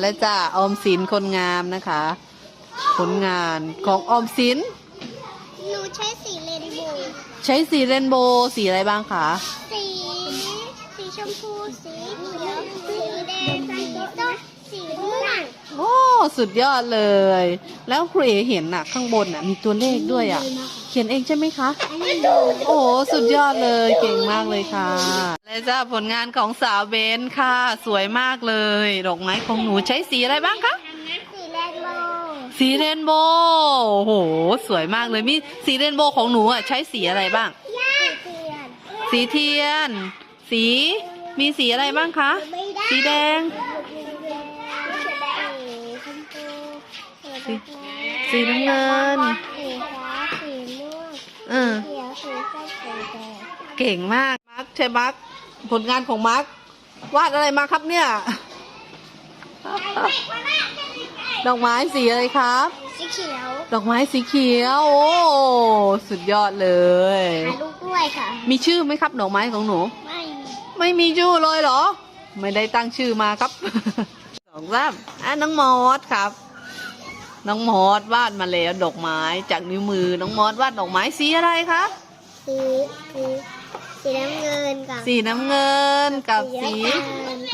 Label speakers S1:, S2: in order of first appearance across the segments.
S1: แล้วจ้าออมสินคนงามนะคะ ผลงานของออมสิน
S2: หนูใช้สีเรนโบว์
S1: ใช้สีเรนโบว์สีอะไรบ้างคะ
S2: สี สีชมพู สีเขียว สีแดง สีส้ม สีม่วง
S1: โอ้ สุดยอดเลย แล้วครูเอเห็นน่ะ ข้างบนน่ะ มีตัวเลขด้วยอะเขียนเองใช่ไหมคะ โอ้โหสุดยอดเลย เก่งมากเลยค่ะและจ้าผลงานของสาวเบนค่ะ สวยมากเลย ดอกไม้ของหนูใช้สีอะไรบ้างคะ
S2: สีแรนโบว์
S1: สีเรนโบว์โอ้โห สวยมากเลย มีสีเรนโบว์ของหนูอะใช้สีอะไรบ้าง
S2: สีเทียน
S1: สีเทียนสีมีสีอะไรบ้างคะ
S2: ไม่ได้
S1: สีแดง
S2: สีชมพู
S1: สีน้ำเงิน
S2: สีฟ้าสีม่วง
S1: เออ
S2: เขียวสีส้มสีแดง
S1: เก่งมากมาร์คใช่มาร์คผลงานของมาร์ควาดอะไรมาครับเนี่ย ดอกไม้สีอะไรครับ
S2: สีเขียว
S1: ดอกไม้สีเขียว โอ้ สุดยอดเลย
S2: ถ่ายรูปด้วยค่ะ
S1: มีชื่อไหมครับดอกไม้ของหนู
S2: ไม่
S1: ไม่มีชื่อเลยเหรอ ไม่ได้ตั้งชื่อมาครับ สองสามอะน้องมอสครับ น้องมอสวาดมาแล้วดอกไม้จากนิ้วมือ น้องมอสวาดดอกไม้สีอะไรคะ
S2: สีสีสีน้ำเงินกับ
S1: สีน้ำเงินกับสี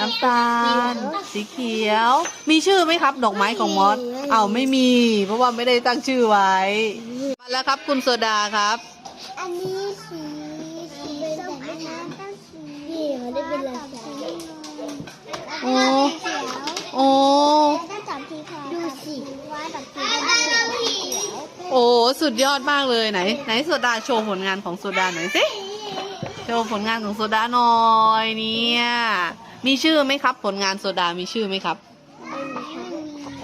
S1: น้ำตาล สีเขียว มีชื่อไหมครับ ดอกไม้ของมอสเอาวไม่มี เพราะว่าไม่ได้ตั้งชื่อไว้ มาแล้วครับคุณโซดาครับ
S2: อันนี้สีสีส้มอันนั้นก็สีนี่เขาได้เป็นลายสี
S1: โอ้
S2: เขียว
S1: โอ้
S2: แล้วก็จับทีพอดูสิว่าดอกสีเป็นสีเขียว
S1: โอ้ สุดยอดมากเลยไหน ไหนโซดาโชว์ผลงานของโซดาหน่อยสิโชว์ผลงานของโซดาหน่อยเนี่ย มีชื่อไหมครับ ผลงานโซดามีชื่อไหมครับ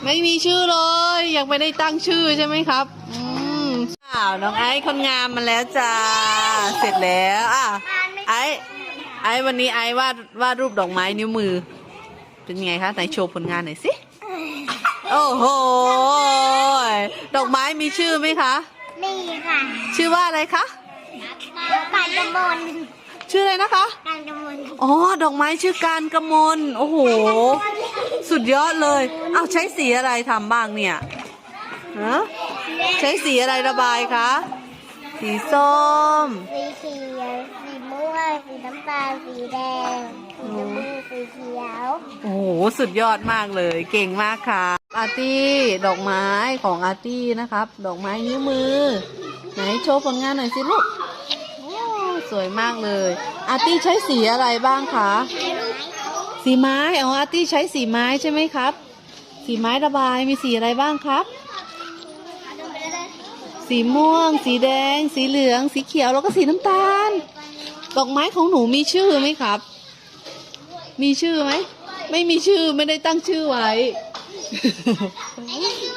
S1: ไม่มีชื่อเลย ยังไม่ได้ตั้งชื่อใช่ไหมครับ อืมอ้าวน้องไอซ์คนงามมาแล้วจ้าเสร็จแล้วอะไอซ์ไอซ์วันนี้ไอซ์วาดวาดรูปดอกไม้นิ้วมือ เป็นไงคะไหนโชว์ผลงานหน่อยสิ โอ้โห ดอกไม้มีชื่อไหมคะ
S2: นี่ค่ะ
S1: ชื่อว่าอะไรคะ
S2: การกระมน
S1: ชื่ออะไรนะคะ
S2: การกระมน
S1: อ๋อ ดอกไม้ชื่อการกระมลโอ้โห สุดยอดเลย เอาใช้สีอะไรทำบ้างเนี่ยฮะใช้สีอะไรระบายคะ สีส้ม
S2: สีเขียว สีม่วง สีน้ำตาล สีแดง สีชมพู สีเขียว
S1: โอ้โห สุดยอดมากเลย เก่งมากค่ะ อาร์ตี้ดอกไม้ของอาร์ตี้นะครับ ดอกไม้นิ้วมือ ไหนโชว์ผลงานหน่อยสิลูกสวยมากเลย อาร์ตี้ใช้สีอะไรบ้างคะสีไม้อ๋ออาร์ตี้ใช้สีไม้ใช่ไหมครับ สีไม้ระบายมีสีอะไรบ้างครับ สีม่วง สีแดง สีเหลือง สีเขียวแล้วก็สีน้ำตาล ดอกไม้ของหนูมีชื่อไหมครับ มีชื่อไหมไม่มีชื่อไม่ได้ตั้งชื่อไว้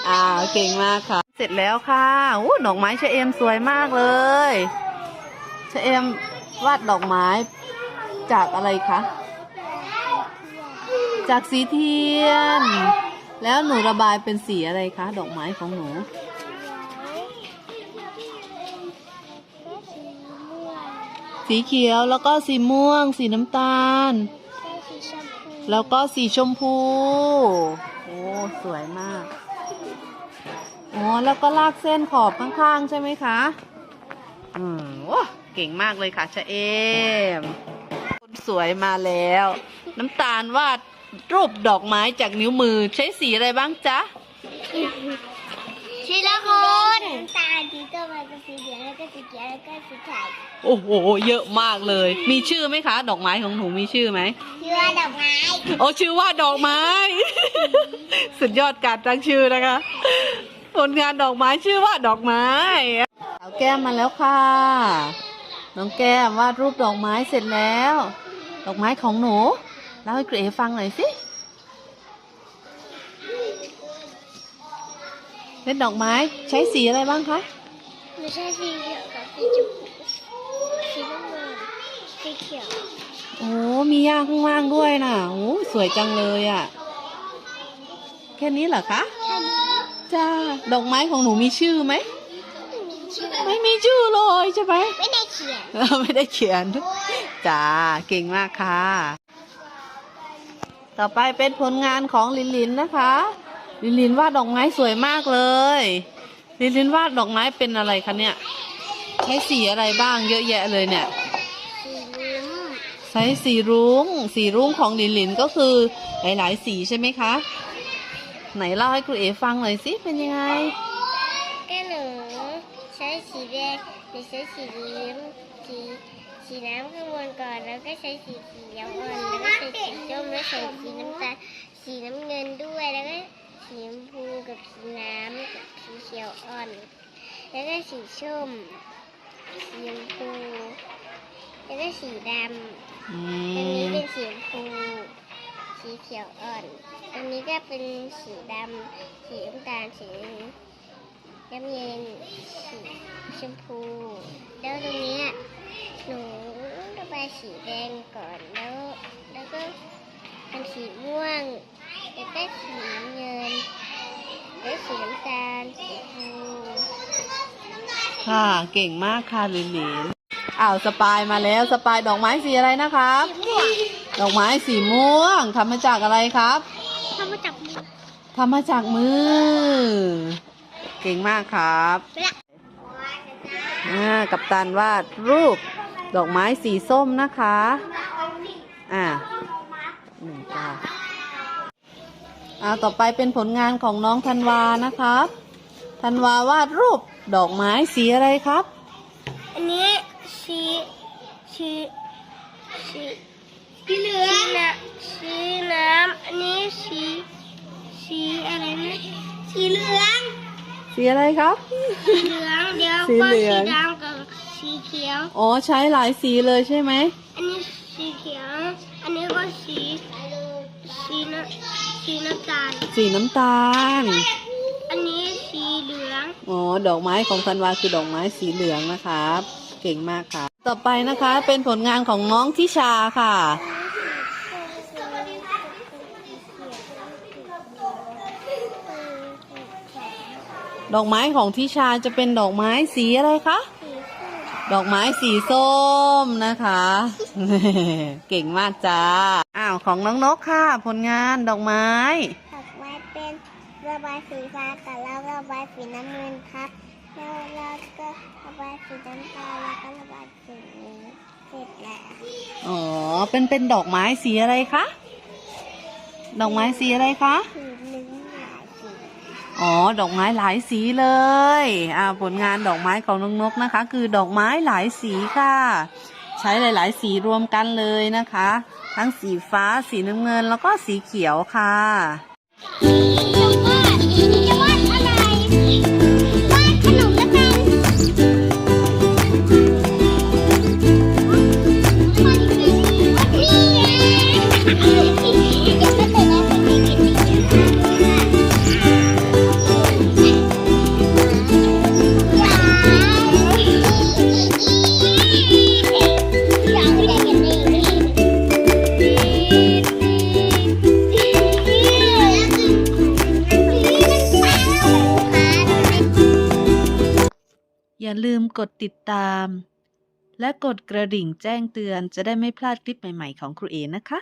S1: อ่าเก่งมากค่ะ เสร็จแล้วค่ะอู้ดอกไม้เชเอมสวยมากเลยเชเอมวาดดอกไม้จากอะไรคะจากสีเทียน แล้วหนูระบายเป็นสีอะไรคะ ดอกไม้ของหนูสีเขียวแล้วก็สีม่วง สีน้ำตาล แล้วก็สีชมพู สวยมาก อ๋อ แล้วก็ลากเส้นขอบข้างๆ ใช่ไหมคะ อืมว้าเก่งมากเลยค่ะชะเอม คนสวยมาแล้ว น้ำตาลวาดรูปดอกไม้จากนิ้วมือใช้สีอะไรบ้างจ๊ะ
S2: ทีลโค สีส้มแล้วก็สีเหลืองแล้วก็สีเขียวแล้วก็สีขาว
S1: โอ้โห เยอะมากเลย มีชื่อไหมคะ ดอกไม้ของหนูมีชื่อไหม
S2: ชื่อว่าดอกไม้
S1: โอ้ชื่อว่าดอกไม้ สุดยอดการตั้งชื่อนะคะ ผลงานดอกไม้ชื่อว่าดอกไม้สาวแก้มมาแล้วค่ะ น้องแก้มวาดรูปดอกไม้เสร็จแล้ว ดอกไม้ของหนูเล่าให้เกรฟังหน่อยสิเล่นดอกไม้ใช้สีอะไรบ้างคะ
S2: ไม่ใช่สีเขียวกับสีชมพูสีน้ำเงินสีเขียว
S1: โอ้มีย่าข้างล่างด้วยน่ะโอ้สวยจังเลยอะ่ะ แค่นี้เหรอคะ
S2: แค่นี้
S1: จ้าดอกไม้ของหนูมีชื่อไหม
S2: ไม่มีชื่อ
S1: ไม่มีชื่อเลยใช่ไหม
S2: ไม่ได้เขียน
S1: ไม่ได้เขียนจ้าเก่งมากค่ะ ต่อไปเป็นผลงานของลินลินนะคะ ลินลินวาดดอกไม้สวยมากเลย ลินลินวาดดอกไม้เป็นอะไรคะเนี่ย ใช้สีอะไรบ้างเยอะแยะเลยเนี่ย
S2: สีลุ้ม
S1: ใช้สีรุ้ง สีรุ้งของลินลินก็คือหลายๆสีใช่ไหมคะ ไหนเล่าให้ครูเอฟังหน่อยสิเป็นยังไง
S2: ก็หนูใช้สีแดงหรือใช้สีลุ้มสีสีน้ำข้างบนก่อนแล้วก็ใช้สีเขียวอ่อนแล้วก็ใส่สีส้มแล้วใส่สีน้ำตาลสีน้ำเงินด้วยแล้วก็ แล้วก็สีส้มสีชมพูแล้วก็สีดำ
S1: อื
S2: อันนี้
S1: ม
S2: เป็นสีชมพู สีเขียวอ่อนอันนี้ก็เป็นสีดำสีน้ำตาลสีน้ำเย็นสีชมพู แล้วตรงเนี้ยหนูระบายสีแดงก่อนแล้ว แล้วก็ทำสีม่วงแล้วก็สีน้ำเงิน แล้วสีน้ำตาลสีชมพู
S1: ค่ะ เก่งมากค่ะลินลินอ้าวสปายมาแล้วสปายดอกไม้สีอะไรนะครับ
S2: ม่วง
S1: ดอกไม้สีม่วงทำมาจากอะไรครับ
S2: ทำมาจากมือ
S1: ทำมาจากมือ เก่งมากครับ
S2: และ
S1: อ่ากับตันวาดรูป ดอกไม้สีส้มนะคะ อ่าหนึ่งจ้าอ่าต่อไปเป็นผลงานของน้องธันวานะครับธันวาวาดรูป ดอกไม้สีอะไรครับ
S2: อันนี้สีสีสีสีเหลืองนะสีน้ำอันนี้สีสีอะไรนะสีเหลือง
S1: สีอะไรครับ
S2: สีเหลืองเดี๋ยว
S1: สี
S2: ก็
S1: เหลื
S2: สี
S1: อง
S2: ดำกับสีเขียว
S1: อ๋อใช้หลายสีเลยใช่ไหม
S2: อันนี้สีเขียว อันนี้ก็สีสีน้ำสีน้ำตาล
S1: สีน้ำตาล
S2: อันนี้สีเหลื อ๋
S1: อดอกไม้ของธันวาคือดอกไม้สีเหลืองนะครับ เก่งมากค่ะ ต่อไปนะคะเป็นผลงานของน้องทิชาค่ะ ดอกไม้ของทิชาจะเป็นดอกไม้สีอะไรคะดอกไม้สีส้มนะคะ เก่งมากจ้าอ้าวของน้องนกค่ะ ผลงานดอกไม้
S2: ระบายสีฟ้ากับแล้วระบายสีน้ำเงินครับ แล้วแล้วก็ระบายสีน้ำตาลแล้วก็ระบายสีนี้เสร็จแล้ว
S1: อ๋อ เป็นเป็นดอกไม้สีอะไรคะ ดอกไม้สีอะไรคะ
S2: สีเหลืองหลายสี
S1: อ๋อ ดอกไม้หลายสีเลย อ่า ผลงานดอกไม้ของน้องนกนะคะ คือดอกไม้หลายสีค่ะ ใช้หลาย ๆ สีรวมกันเลยนะคะ ทั้งสีฟ้า สีน้ำเงิน แล้วก็สีเขียวค่ะ
S2: จะวาดจะ
S1: 行き กดติดตาม และกดกระดิ่งแจ้งเตือนจะได้ไม่พลาดคลิปใหม่ ๆ ของครูเอนะคะ